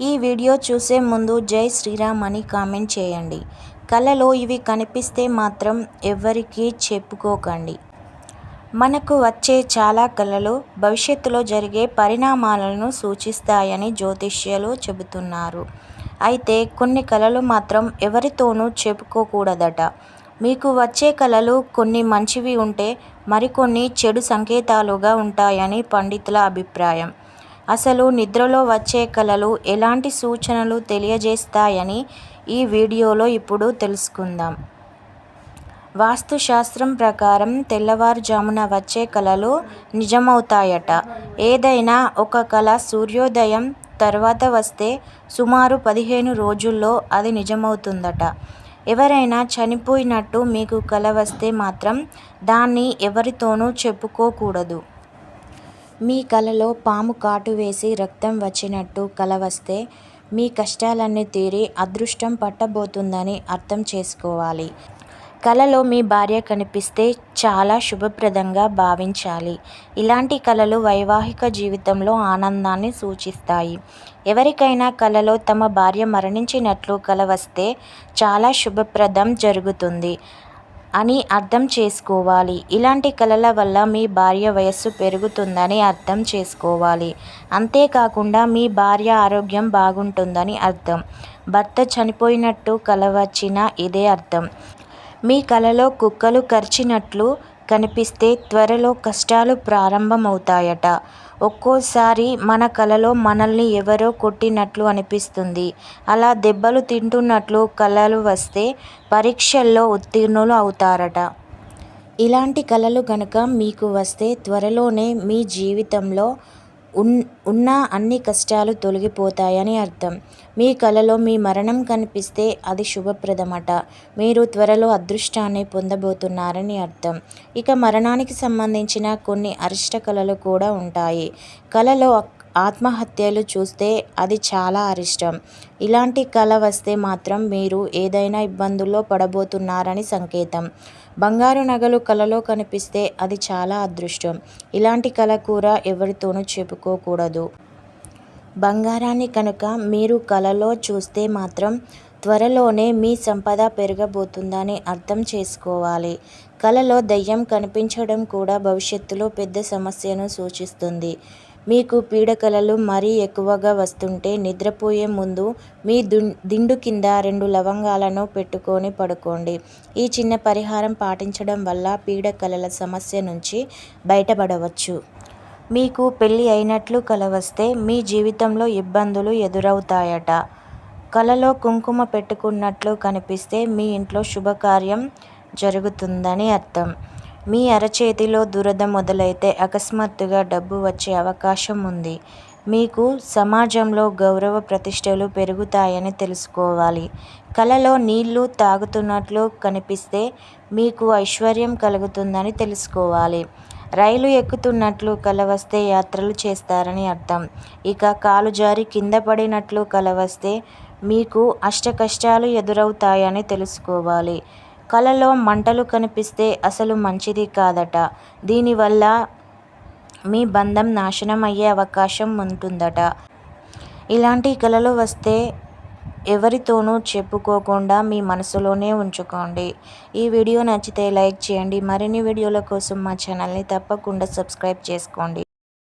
ఈ వీడియో చూసే ముందు జై శ్రీరామ్ అని కామెంట్ చేయండి. కళలో ఇవి కనిపిస్తే మాత్రం ఎవ్వరికీ చెప్పుకోకండి. మనకు వచ్చే చాలా కళలు భవిష్యత్తులో జరిగే పరిణామాలను సూచిస్తాయని జ్యోతిష్యులు చెబుతున్నారు. అయితే కొన్ని కళలు మాత్రం ఎవరితోనూ చెప్పుకోకూడదట. మీకు వచ్చే కళలు కొన్ని మంచివి ఉంటే మరికొన్ని చెడు సంకేతాలుగా ఉంటాయని పండితుల అభిప్రాయం. అసలు నిద్రలో వచ్చే కళలు ఎలాంటి సూచనలు తెలియజేస్తాయని ఈ వీడియోలో ఇప్పుడు తెలుసుకుందాం. వాస్తుశాస్త్రం ప్రకారం తెల్లవారుజామున వచ్చే కళలు నిజమవుతాయట. ఏదైనా ఒక కళ సూర్యోదయం తర్వాత వస్తే సుమారు పదిహేను రోజుల్లో అది నిజమవుతుందట. ఎవరైనా చనిపోయినట్టు మీకు కల వస్తే మాత్రం దాన్ని ఎవరితోనూ చెప్పుకోకూడదు. మీ కలలో పాము కాటు వేసి రక్తం వచ్చినట్టు కల వస్తే మీ కష్టాలన్నీ తీరి అదృష్టం పట్టబోతుందని అర్థం చేసుకోవాలి. కలలో మీ భార్య కనిపిస్తే చాలా శుభప్రదంగా భావించాలి. ఇలాంటి కళలు వైవాహిక జీవితంలో ఆనందాన్ని సూచిస్తాయి. ఎవరికైనా కలలో తమ భార్య మరణించినట్లు కల వస్తే చాలా శుభప్రదం జరుగుతుంది. అని అర్థం చేసుకోవాలి. ఇలాంటి కళల వల్ల మీ భార్య వయస్సు పెరుగుతుందని అర్థం చేసుకోవాలి. అంతేకాకుండా మీ భార్య ఆరోగ్యం బాగుంటుందని అర్థం. భర్త చనిపోయినట్టు కలవచ్చిన ఇదే అర్థం. మీ కలలో కుక్కలు కరిచినట్లు కనిపిస్తే త్వరలో కష్టాలు ప్రారంభమవుతాయట. ఒక్కోసారి మన కలలో మనల్ని ఎవరో కొట్టినట్లు అనిపిస్తుంది. అలా దెబ్బలు తింటున్నట్లు కళలు వస్తే పరీక్షల్లో ఉత్తీర్ణులు అవుతారట. ఇలాంటి కళలు కనుక మీకు వస్తే త్వరలోనే మీ జీవితంలో ఉన్ ఉన్న అన్ని కష్టాలు తొలగిపోతాయని అర్థం. మీ కలలో మీ మరణం కనిపిస్తే అది శుభప్రదమట. మీరు త్వరలో అదృష్టాన్ని పొందబోతున్నారని అర్థం. ఇక మరణానికి సంబంధించిన కొన్ని అరిష్ట కళలు కూడా ఉంటాయి. కళలో ఆత్మహత్యలు చూస్తే అది చాలా అరిష్టం. ఇలాంటి కళ వస్తే మాత్రం మీరు ఏదైనా ఇబ్బందుల్లో పడబోతున్నారని సంకేతం. బంగారు నగలు కలలో కనిపిస్తే అది చాలా అదృష్టం. ఇలాంటి కళ కూర ఎవరితోనూ చెప్పుకోకూడదు. బంగారాన్ని కనుక మీరు కలలో చూస్తే మాత్రం త్వరలోనే మీ సంపద పెరగబోతుందని అర్థం చేసుకోవాలి. కలలో దయ్యం కనిపించడం కూడా భవిష్యత్తులో పెద్ద సమస్యను సూచిస్తుంది. మీకు పీడకలలు మరీ ఎక్కువగా వస్తుంటే నిద్రపోయే ముందు మీ దిండు కింద రెండు లవంగాలను పెట్టుకొని పడుకోండి. ఈ చిన్న పరిహారం పాటించడం వల్ల పీడకలల సమస్య నుంచి బయటపడవచ్చు. మీకు పెళ్ళి అయినట్లు కల వస్తే మీ జీవితంలో ఇబ్బందులు ఎదురవుతాయట. కలలో కుంకుమ పెట్టుకున్నట్లు కనిపిస్తే మీ ఇంట్లో శుభకార్యం జరుగుతుందని అర్థం. మీ అరచేతిలో దురద మొదలైతే అకస్మాత్తుగా డబ్బు వచ్చే అవకాశం ఉంది. మీకు సమాజంలో గౌరవ ప్రతిష్టలు పెరుగుతాయని తెలుసుకోవాలి. కలలో నీళ్ళు తాగుతున్నట్లు కనిపిస్తే మీకు ఐశ్వర్యం కలుగుతుందని తెలుసుకోవాలి. రైలు ఎక్కుతున్నట్లు కల వస్తే యాత్రలు చేస్తారని అర్థం. ఇక కాలు జారి కింద పడినట్లు కల వస్తే మీకు అష్ట కష్టాలు ఎదురవుతాయని తెలుసుకోవాలి. కళలో మంటలు కనిపిస్తే అసలు మంచిది కాదట. దీనివల్ల మీ బంధం నాశనం అయ్యే అవకాశం ఉంటుందట. ఇలాంటి కళలు వస్తే ఎవరితోనూ చెప్పుకోకుండా మీ మనసులోనే ఉంచుకోండి. ఈ వీడియో నచ్చితే లైక్ చేయండి. మరిన్ని వీడియోల కోసం మా ఛానల్ని తప్పకుండా సబ్స్క్రైబ్ చేసుకోండి.